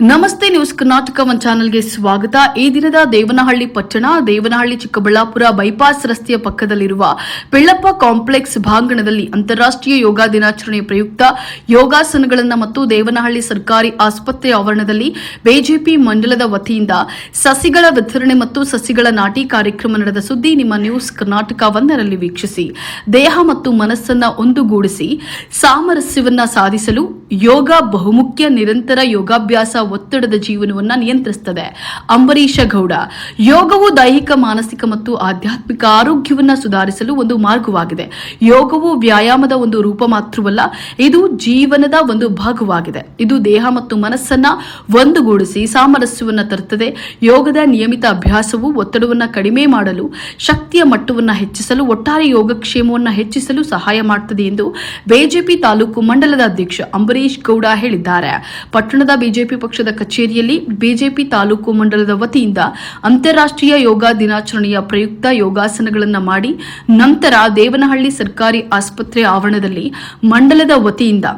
ನಮಸ್ತೆ news Karnataka one ಚಾನೆಲ್ಗೆ ಸ್ವಾಗತ. ಈ ದಿನದ ದೇವನಹಳ್ಳಿ ಪಟ್ಟಣ, ದೇವನಹಳ್ಳಿ ಚಿಕ್ಕಬಳ್ಳಾಪುರ ಬೈಪಾಸ್ ರಸ್ತೆಯ ಪಕ್ಕದಲ್ಲಿರುವ ಪಿಳ್ಳಪ್ಪ ಕಾಂಪ್ಲೆಕ್ಸ್ ಭಾಂಗಣದಲ್ಲಿ ಅಂತಾರಾಷ್ಟ್ರೀಯ ಯೋಗ ದಿನಾಚರಣೆ ಪ್ರಯುಕ್ತ ಯೋಗಾಸನಗಳನ್ನು ಮತ್ತು ದೇವನಹಳ್ಳಿ ಸರ್ಕಾರಿ ಆಸ್ಪತ್ರೆ ಆವರಣದಲ್ಲಿ ಬಿಜೆಪಿ ಮಂಡಲದ ವತಿಯಿಂದ ಸಸಿಗಳ ವಿತರಣೆ ಮತ್ತು ಸಸಿಗಳ ನಾಟಿ ಕಾರ್ಯಕ್ರಮ ನಡೆದ ಸುದ್ದಿ ನಿಮ್ಮ ನ್ಯೂಸ್ ಕರ್ನಾಟಕ ಒಂದರಲ್ಲಿ ವೀಕ್ಷಿಸಿ. ದೇಹ ಮತ್ತು ಮನಸ್ಸನ್ನು ಒಂದುಗೂಡಿಸಿ, ಸಾಮರಸ್ಯವನ್ನು ಸಾಧಿಸಲು ಯೋಗ ಬಹುಮುಖ್ಯ ನಿರಂತರ ಯೋಗಾಭ್ಯಾಸ ಒತ್ತಡದ ಜೀವನವನ್ನ ನಿಯಂತ್ರಿಸುತ್ತದೆ ಅಂಬರೀಶ ಗೌಡ, ಯೋಗವು ದೈಹಿಕ, ಮಾನಸಿಕ ಮತ್ತು ಆಧ್ಯಾತ್ಮಿಕ ಆರೋಗ್ಯವನ್ನ ಸುಧಾರಿಸಲು ಒಂದು ಮಾರ್ಗವಾಗಿದೆ. ಯೋಗವು ವ್ಯಾಯಾಮದ ಒಂದು ರೂಪ ಮಾತ್ರವಲ್ಲ, ಇದು ಜೀವನದ ಒಂದು ಭಾಗವಾಗಿದೆ. ಇದು ದೇಹ ಮತ್ತು ಮನಸ್ಸನ್ನ ಒಂದುಗೂಡಿಸಿ ಸಾಮರಸ್ಯವನ್ನ ತರುತ್ತದೆ ಯೋಗದ ನಿಯಮಿತ ಅಭ್ಯಾಸವು ಒತ್ತಡವನ್ನ ಕಡಿಮೆ ಮಾಡಲು, ಶಕ್ತಿಯ ಮಟ್ಟವನ್ನ ಹೆಚ್ಚಿಸಲು, ಒಟ್ಟಾರೆ ಯೋಗಕ್ಷೇಮವನ್ನ ಹೆಚ್ಚಿಸಲು ಸಹಾಯ ಮಾಡುತ್ತದೆ ಎಂದು ಬಿಜೆಪಿ ತಾಲೂಕು ಮಂಡಲದ ಅಧ್ಯಕ್ಷ ಅಂಬರೀಶ್ ಗೌಡ ಹೇಳಿದ್ದಾರೆ. ಪಟ್ಟಣದ ಬಿಜೆಪಿ ಪಕ್ಷದ ಕಚೇರಿಯಲ್ಲಿ ಬಿಜೆಪಿ ತಾಲೂಕು ಮಂಡಲದ ವತಿಯಿಂದ ಅಂತಾರಾಷ್ಟ್ರೀಯ ಯೋಗ ದಿನಾಚರಣೆಯ ಪ್ರಯುಕ್ತ ಯೋಗಾಸನಗಳನ್ನು ಮಾಡಿ ನಂತರ ದೇವನಹಳ್ಳಿ ಸರ್ಕಾರಿ ಆಸ್ಪತ್ರೆ ಆವರಣದಲ್ಲಿ ಮಂಡಲದ ವತಿಯಿಂದ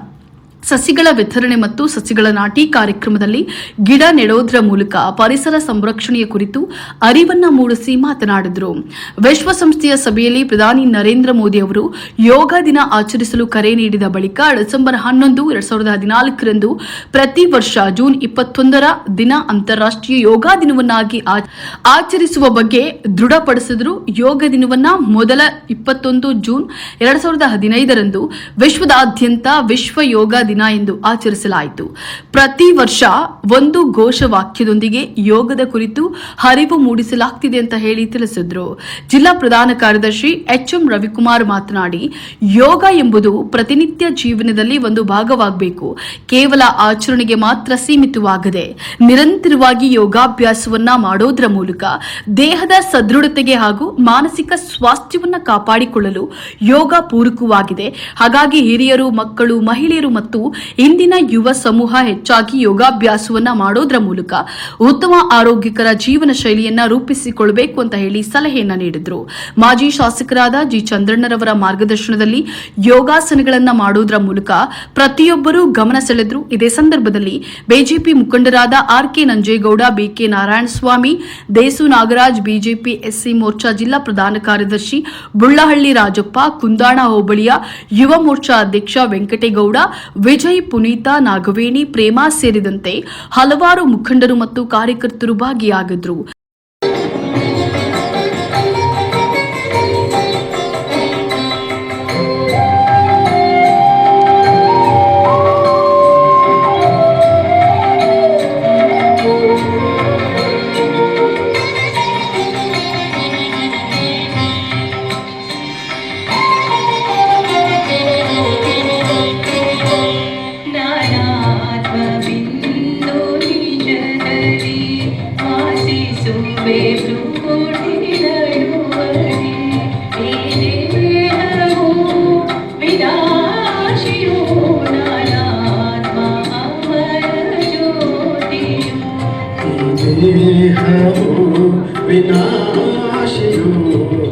ಸಸಿಗಳ ವಿತರಣೆ ಮತ್ತು ಸಸಿಗಳ ನಾಟಿ ಕಾರ್ಯಕ್ರಮದಲ್ಲಿ ಗಿಡ ನೆಡೋದ್ರ ಮೂಲಕ ಪರಿಸರ ಸಂರಕ್ಷಣೆಯ ಕುರಿತು ಅರಿವನ್ನ ಮೂಡಿಸಿ ಮಾತನಾಡಿದರು. ವಿಶ್ವಸಂಸ್ಥೆಯ ಸಭೆಯಲ್ಲಿ ಪ್ರಧಾನಿ ನರೇಂದ್ರ ಮೋದಿ ಅವರು ಯೋಗ ದಿನ ಆಚರಿಸಲು ಕರೆ ನೀಡಿದ ಬಳಿಕ ಡಿಸೆಂಬರ್ ಹನ್ನೊಂದು, ಎರಡ್ ಸಾವಿರದ ಹದಿನಾಲ್ಕರಂದು ಪ್ರತಿ ವರ್ಷ ಜೂನ್ ಇಪ್ಪತ್ತೊಂದರ ದಿನ ಅಂತಾರಾಷ್ಟ್ರೀಯ ಯೋಗ ದಿನವನ್ನಾಗಿ ಆಚರಿಸುವ ಬಗ್ಗೆ ದೃಢಪಡಿಸಿದರು. ಯೋಗ ದಿನವನ್ನ ಮೊದಲ ಇಪ್ಪತ್ತೊಂದು ಜೂನ್, ಎರಡ್ ಸಾವಿರದ ಹದಿನೈದರಂದು ವಿಶ್ವದಾದ್ಯಂತ ವಿಶ್ವ ಯೋಗ ದಿನ ಎಂದು ಆಚರಿಸಲಾಯಿತು. ಪ್ರತಿ ವರ್ಷ ಒಂದು ಘೋಷವಾಕ್ಯದೊಂದಿಗೆ ಯೋಗದ ಕುರಿತು ಹರಿವು ಮೂಡಿಸಲಾಗ್ತಿದೆ ಅಂತ ಹೇಳಿ ತಿಳಿಸಿದ್ರು. ಜಿಲ್ಲಾ ಪ್ರಧಾನ ಕಾರ್ಯದರ್ಶಿ ಎಚ್ ಎಂ ರವಿಕುಮಾರ್ ಮಾತನಾಡಿ, ಯೋಗ ಎಂಬುದು ಪ್ರತಿನಿತ್ಯ ಜೀವನದಲ್ಲಿ ಒಂದು ಭಾಗವಾಗಬೇಕು. ಕೇವಲ ಆಚರಣೆಗೆ ಮಾತ್ರ ಸೀಮಿತವಾಗದೆ ನಿರಂತರವಾಗಿ ಯೋಗಾಭ್ಯಾಸವನ್ನ ಮಾಡೋದ್ರ ಮೂಲಕ ದೇಹದ ಸದೃಢತೆಗೆ ಹಾಗೂ ಮಾನಸಿಕ ಸ್ವಾಸ್ಥ್ಯವನ್ನ ಕಾಪಾಡಿಕೊಳ್ಳಲು ಯೋಗ ಪೂರಕವಾಗಿದೆ. ಹಾಗಾಗಿ ಹಿರಿಯರು, ಮಕ್ಕಳು, ಮಹಿಳೆಯರು ಮತ್ತು ಇಂದಿನ ಯುವ ಸಮೂಹ ಹೆಚ್ಚಾಗಿ ಯೋಗಾಭ್ಯಾಸವನ್ನ ಮಾಡೋದ್ರ ಮೂಲಕ ಉತ್ತಮ ಆರೋಗ್ಯಕರ ಜೀವನ ಶೈಲಿಯನ್ನ ರೂಪಿಸಿಕೊಳ್ಳಬೇಕು ಅಂತ ಹೇಳಿ ಸಲಹೆಯನ್ನ ನೀಡಿದ್ರು. ಮಾಜಿ ಶಾಸಕರಾದ ಜಿ ಚಂದ್ರಣ್ಣರವರ ಮಾರ್ಗದರ್ಶನದಲ್ಲಿ ಯೋಗಾಸನಗಳನ್ನ ಮಾಡೋದ್ರ ಮೂಲಕ ಪ್ರತಿಯೊಬ್ಬರೂ ಗಮನ ಸೆಳೆದ್ರು. ಇದೇ ಸಂದರ್ಭದಲ್ಲಿ ಬಿಜೆಪಿ ಮುಖಂಡರಾದ R K Nanjegowda B K Narayanaswamy, Desu Nagaraj, BJP SC Morcha ಜಿಲ್ಲಾ ಪ್ರಧಾನ ಕಾರ್ಯದರ್ಶಿ ಬುಳ್ಳಹಳ್ಳಿ ರಾಜಪ್ಪ, ಕುಂದಾಣ ಹೋಬಳಿಯ ಯುವ ಮೋರ್ಚಾ ಅಧ್ಯಕ್ಷ ವೆಂಕಟೇಗೌಡ ವಿಜಯ್ ಪುನೀತಾ ನಾಗವೇಣಿ ಪ್ರೇಮಾ ಸೇರಿದಂತೆ ಹಲವಾರು ಮುಖಂಡರು ಮತ್ತು ಕಾರ್ಯಕರ್ತರು ಭಾಗಿಯಾಗಿದ್ರು. विनाशियो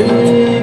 you.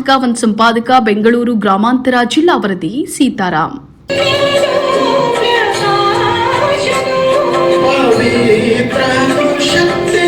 ಕರ್ನಾಟಕ ಒಂದು ಸಂಪಾದಕ ಬೆಂಗಳೂರು ಗ್ರಾಮಾಂತರ ಜಿಲ್ಲಾ ವರದಿ ಸೀತಾರಾಮ್ ಪವಿತ್ರ ಶಕ್ತಿ